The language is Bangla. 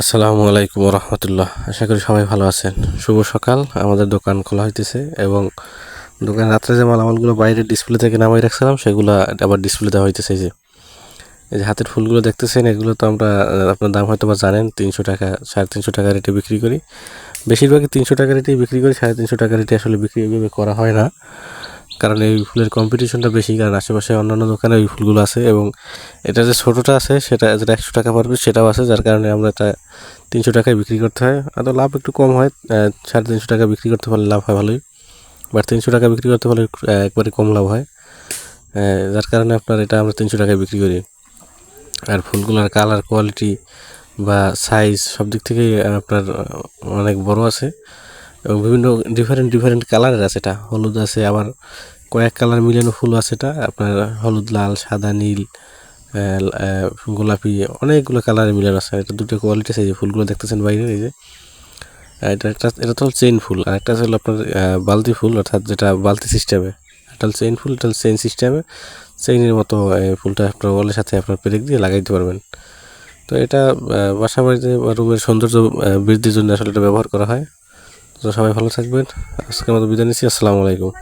আসসালামু আলাইকুম রহমতুল্লাহ। আশা করি সবাই ভালো আছেন। শুভ সকাল। আমাদের দোকান খোলা হইতেছে এবং দোকান রাত্রে যে মালামালগুলো বাইরে ডিসপ্লে থেকে নামাই রাখছিলাম, সেগুলো আবার ডিসপ্লে দেওয়া হইতেছে যে। এই যে হাতের ফুলগুলো দেখতেছেন, এগুলো তো আমরা, আপনার দাম হয়তো বা জানেন, তিনশো টাকা, সাড়ে তিনশো টাকা রেটে বিক্রি করি। বেশিরভাগই তিনশো টাকা রেটেই বিক্রি করি, সাড়ে তিনশো টাকা রেটে আসলে বিক্রি এভাবে করা হয় না। কারণ এই ফুলের কম্পিটিশনটা বেশি, কারণ আশেপাশে অন্যান্য দোকানে ওই ফুলগুলো আছে এবং এটা যে ছোটোটা আছে, সেটা যেটা একশো টাকা পারবে, সেটাও আছে, যার কারণে আমরা এটা তিনশো টাকায় বিক্রি করতে হয়। আর লাভ একটু কম হয় সাড়ে তিনশো টাকা বিক্রি করতে পারলে লাভ হয় ভালোই। বাট তিনশো টাকা বিক্রি করতে পারলে একবারে কম লাভ হয়। যার কারণে আপনার এটা আমরা তিনশো টাকায় বিক্রি করি। আর ফুলগুলোর কালার কোয়ালিটি বা সাইজ সব দিক থেকেই আপনার অনেক বড় আছে। এবং বিভিন্ন ডিফারেন্ট ডিফারেন্ট কালারের আছে এটা। হলুদ আছে, আবার কয়েক কালার মিলানো ফুল আছে এটা। আপনার হলুদ, লাল, সাদা, নীল গোলাপি, অনেকগুলো কালারের মিলানো আছে। এটা দুটো কোয়ালিটি আছে যে ফুলগুলো দেখতেছেন বাইরে, এই যে। এটা একটা, এটা তো চেইন ফুল। আর একটা হলো আপনার বালতি ফুল, অর্থাৎ যেটা বালতি সিস্টেমে এটা হলো চেইন ফুল, এটা চেইন সিস্টেমে চেইনের মতো ফুলটা আপনার ওয়ালের সাথে আপনার পেরেক দিয়ে লাগাইতে পারবেন। তো এটা বাসা বাড়িতে বা রুমের সৌন্দর্য বৃদ্ধির জন্য আসলে এটা ব্যবহার করা হয়। তো সবাই ভালো থাকবেন। আজকের মতো বিদায় নিচ্ছি। আসসালামু আলাইকুম।